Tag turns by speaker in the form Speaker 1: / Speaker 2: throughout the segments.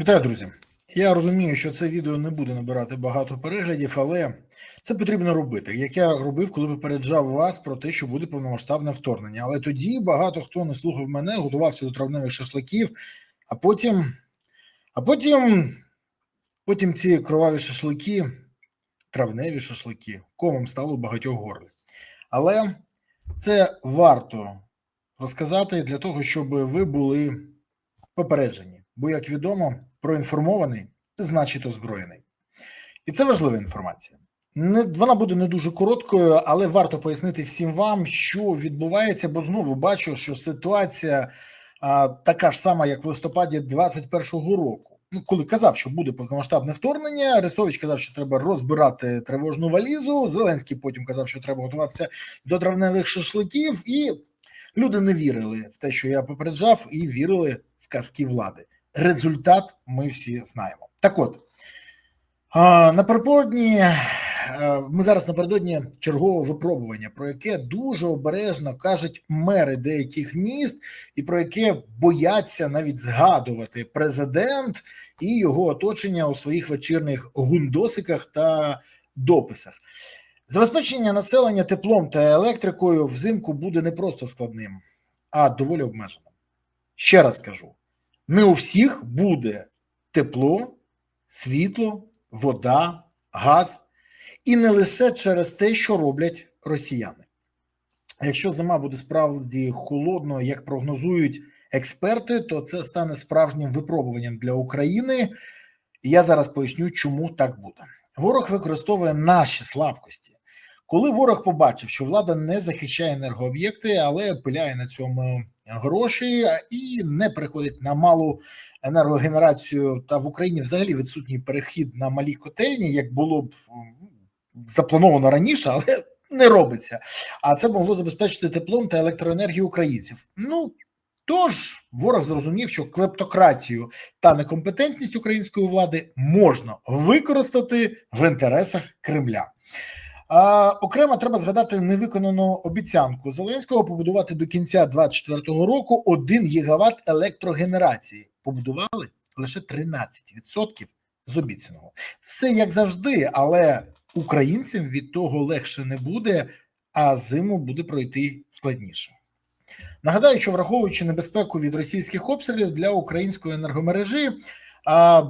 Speaker 1: Вітаю, друзі. Я розумію, що це відео не буде набирати багато переглядів, але це потрібно робити. Як я робив, коли попереджав вас про те, що буде повномасштабне вторгнення. Але тоді багато хто не слухав мене, готувався до травневих шашликів, а потім, а потім, потім ці кроваві шашлики, травневі шашлики, комом стало багатьох горлі. Але це варто розказати для того, щоб ви були попереджені. Бо, як відомо, проінформований значить озброєний. І це важлива інформація. Не, вона буде не дуже короткою, але варто пояснити всім вам, що відбувається, бо знову бачу, що ситуація а, така ж сама, як в листопаді 21-го року. Ну, коли казав, що буде повномасштабне вторгнення, Арестович казав, що треба розбирати тривожну валізу. Зеленський потім казав, що треба готуватися до травневих шашликів, і люди не вірили в те, що я попереджав, і вірили в казки влади. Результат ми всі знаємо. Так от напередодні ми зараз напередодні чергового випробування, про яке дуже обережно кажуть мери деяких міст, і про яке бояться навіть згадувати президент і його оточення у своїх вечірних гундосиках та дописах. Забезпечення населення теплом та електрикою взимку буде не просто складним, а доволі обмеженим. Ще раз кажу: не у всіх буде тепло, світло, вода, газ, і не лише через те, що роблять росіяни. Якщо зима буде справді холодною, як прогнозують експерти, то це стане справжнім випробуванням для України. Я зараз поясню, чому так буде. Ворог використовує наші слабкості. Коли ворог побачив, що влада не захищає енергооб'єкти, але пиляє на цьому гроші і не переходить на малу енергогенерацію, та в Україні взагалі відсутній перехід на малі котельні, як було б заплановано раніше, але не робиться. А це могло забезпечити теплом та електроенергію українців. Ну тож ворог зрозумів, що клептократію та некомпетентність української влади можна використати в інтересах Кремля. А, Окремо треба згадати невиконану обіцянку Зеленського побудувати до кінця 2024 року 1 гігават електрогенерації. Побудували лише 13% з обіцяного. Все як завжди, але українцям від того легше не буде, а зиму буде пройти складніше. Нагадаю, що враховуючи небезпеку від російських обстрілів для української енергомережі,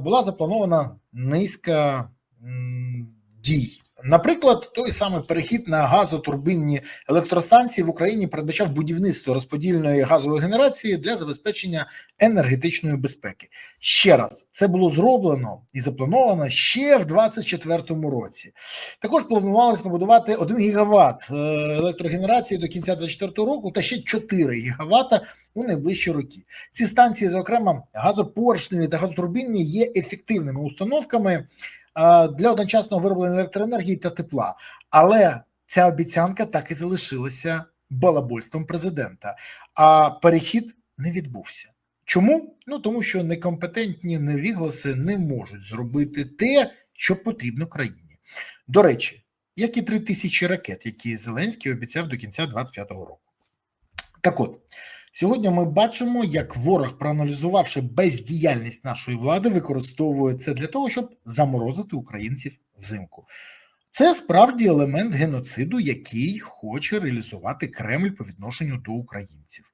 Speaker 1: була запланована низка дій. Наприклад, той самий перехід на газотурбинні електростанції в Україні передбачав будівництво розподільної газової генерації для забезпечення енергетичної безпеки. Ще раз це було зроблено і заплановано ще в 2024 році. Також планувалося побудувати 1 гігават е, електрогенерації до кінця 2024 року та ще 4 гігавата у найближчі роки. Ці станції, зокрема, газопоршневі та газотурбінні, є ефективними установками для одночасного вироблення електроенергії та тепла. Але ця обіцянка так і залишилася балабольством президента. А перехід не відбувся. Чому? Ну тому що некомпетентні невігласи не можуть зробити те, що потрібно країні. До речі, як і три тисячі ракет, які Зеленський обіцяв до кінця 25-го року. Так от Сьогодні ми бачимо, як ворог, проаналізувавши бездіяльність нашої влади, використовує це для того, щоб заморозити українців взимку. Це справді елемент геноциду, який хоче реалізувати Кремль по відношенню до українців,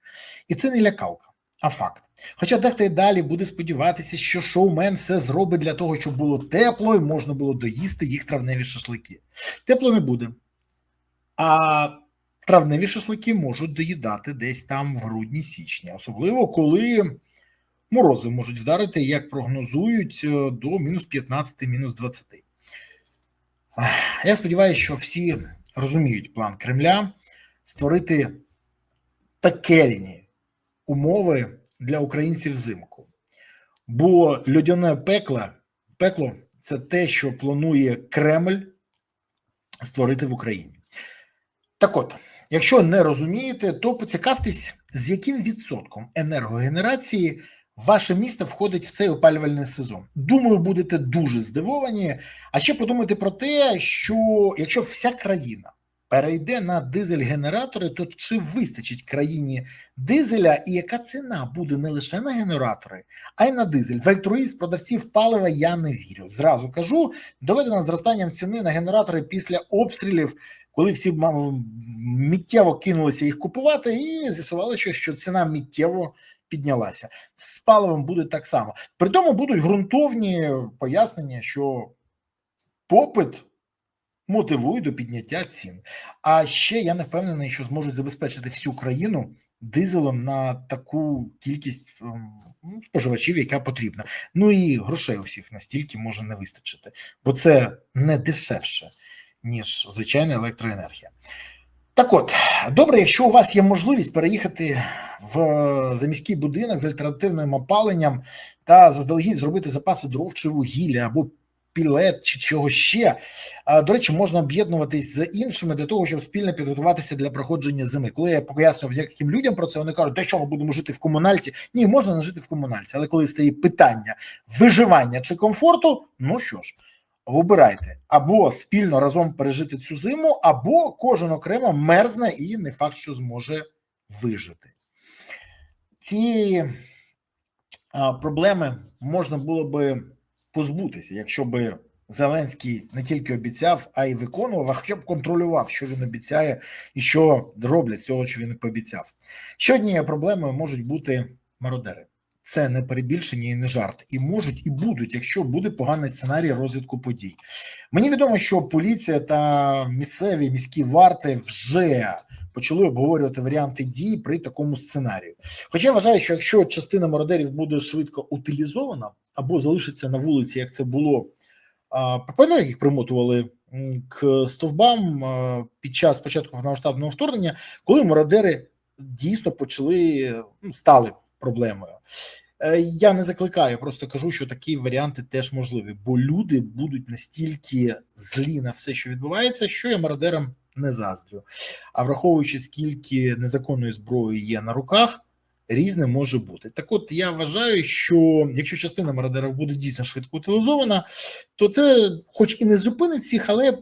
Speaker 1: і це не лякалка, а факт. Хоча дехто й далі буде сподіватися, що шоумен все зробить для того, щоб було тепло і можна було доїсти їх травневі шашлики. Тепло не буде. А травневі шашлики можуть доїдати десь там в грудні-січні, особливо коли морози можуть вдарити, як прогнозують, е, до мінус 15, мінус 20. Я сподіваюся, що всі розуміють план Кремля створити пекельні умови для українців взимку. Бо людяне пекло, пекло це те, що планує Кремль створити в Україні. Так от. Якщо не розумієте, то поцікавтесь, з яким відсотком енергогенерації ваше місто входить в цей опалювальний сезон. Думаю, будете дуже здивовані. А ще подумайте про те, що якщо вся країна перейде на дизель-генератори, то чи вистачить країні дизеля, і яка ціна буде не лише на генератори, а й на дизель? В альтруїзм продавців палива я не вірю. Зразу кажу, доведено зростанням ціни на генератори після обстрілів, коли всі миттєво кинулися їх купувати, і з'ясувалося, що ціна миттєво піднялася. З паливом буде так само. При тому будуть ґрунтовні пояснення, що попит мотивує до підняття цін. А ще я не впевнений, що зможуть забезпечити всю країну дизелем на таку кількість ем, споживачів, яка потрібна. Ну і грошей у всіх настільки може не вистачити, бо це не дешевше, ніж звичайна електроенергія. Так от, добре, якщо у вас є можливість переїхати в заміський будинок з альтернативним опаленням та заздалегідь зробити запаси дров чи вугілля або пілет чи чого ще. До речі, можна об'єднуватись з іншими для того, щоб спільно підготуватися для проходження зими. Коли я пояснював яким людям про це, вони кажуть, що ми будемо жити в комунальці? Ні, можна не жити в комунальці, але коли стає питання виживання чи комфорту, ну що ж. Вибирайте або спільно разом пережити цю зиму, або кожен окремо мерзне і не факт, що зможе вижити. Ці проблеми можна було би позбутися, якщо би Зеленський не тільки обіцяв, а й виконував, а хоча б контролював, що він обіцяє і що роблять з цього, що він пообіцяв. Ще однією проблемою можуть бути мародери. Це не перебільшення і не жарт, і можуть, і будуть, якщо буде поганий сценарій розвитку подій. Мені відомо, що поліція та місцеві міські варти вже почали обговорювати варіанти дій при такому сценарію. Хоча я вважаю, що якщо частина мародерів буде швидко утилізована або залишиться на вулиці, як це було пропаганда, їх примотували к стовбам під час початку повномасштабного вторгнення, коли мародери дійсно почали ну, стали проблемою. Е, я не закликаю, просто кажу, що такі варіанти теж можливі, бо люди будуть настільки злі на все, що відбувається, що я мародерам не заздрю. А враховуючи, скільки незаконної зброї є на руках, різне може бути. Так, от я вважаю, що якщо частина мародерів буде дійсно швидко утилізована, то це, хоч і не зупинить всіх, але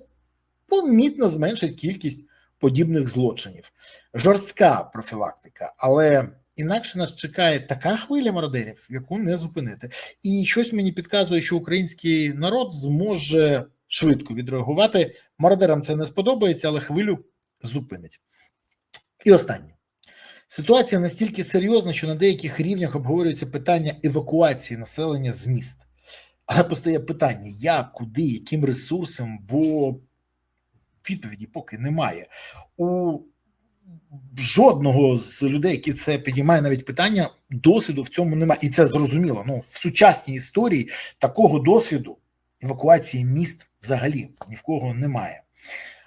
Speaker 1: помітно зменшить кількість подібних злочинів. Жорстка профілактика, але. Інакше нас чекає така хвиля мародерів, яку не зупинити, і щось мені підказує, що український народ зможе швидко відреагувати. Мародерам це не сподобається, але хвилю зупинить. І останнє ситуація настільки серйозна, що на деяких рівнях обговорюється питання евакуації населення з міст. Але постає питання: як, куди, яким ресурсом, бо відповіді поки немає. У жодного з людей, які це підіймає навіть питання, досвіду в цьому немає. І це зрозуміло. Ну, в сучасній історії такого досвіду евакуації міст взагалі ні в кого немає.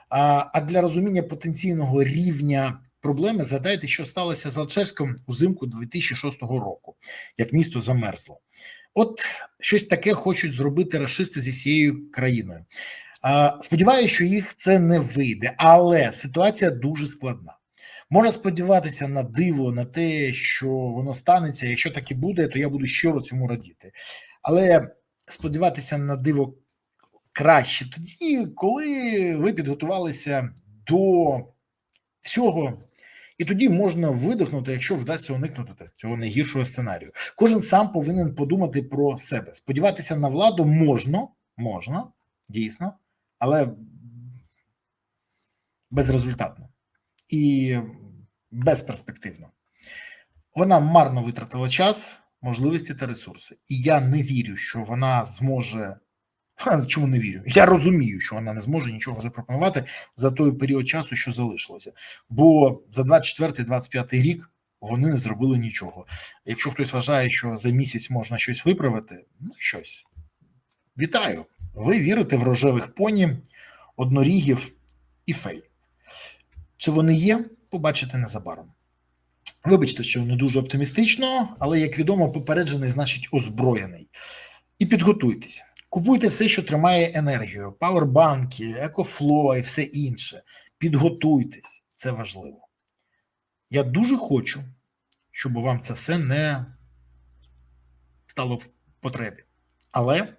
Speaker 1: А а для розуміння потенційного рівня проблеми згадайте, що сталося з Алчевськом узимку 2006 року, як місто замерзло. От щось таке хочуть зробити расисти зі всією країною. Сподіваюся, що їх це не вийде, але ситуація дуже складна. Можна сподіватися на диво, на те, що воно станеться. Якщо так і буде, то я буду щиро цьому радіти. Але сподіватися на диво краще тоді, коли ви підготувалися до всього. І тоді можна видихнути, якщо вдасться уникнути цього найгіршого сценарію. Кожен сам повинен подумати про себе. Сподіватися на владу можна, можна, дійсно, але безрезультатно і безперспективно. Вона марно витратила час, можливості та ресурси. І я не вірю, що вона зможе. Чому не вірю? Я розумію, що вона не зможе нічого запропонувати за той період часу, що залишилося. Бо за 24-25 рік вони не зробили нічого. Якщо хтось вважає, що за місяць можна щось виправити, ну щось. Вітаю! Ви вірите в рожевих поні, однорігів і фей. Чи вони є, побачите незабаром. Вибачте, що не дуже оптимістично, але, як відомо, попереджений значить озброєний. І підготуйтесь. Купуйте все, що тримає енергію: павербанки, екофло і все інше. Підготуйтесь, це важливо. Я дуже хочу, щоб вам це все не стало в потребі. Але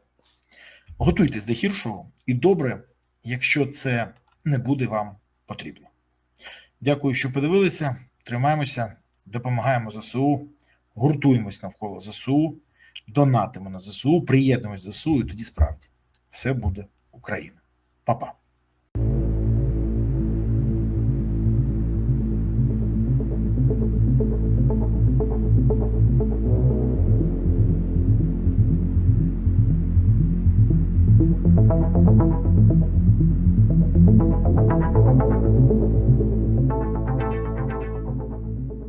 Speaker 1: готуйтесь до гіршого, і добре, якщо це не буде вам потрібно. Дякую, що подивилися. Тримаємося, допомагаємо ЗСУ, гуртуємось навколо ЗСУ, донатимо на ЗСУ, приєднуємось до ЗСУ, і тоді справді все буде Україна. Па-па.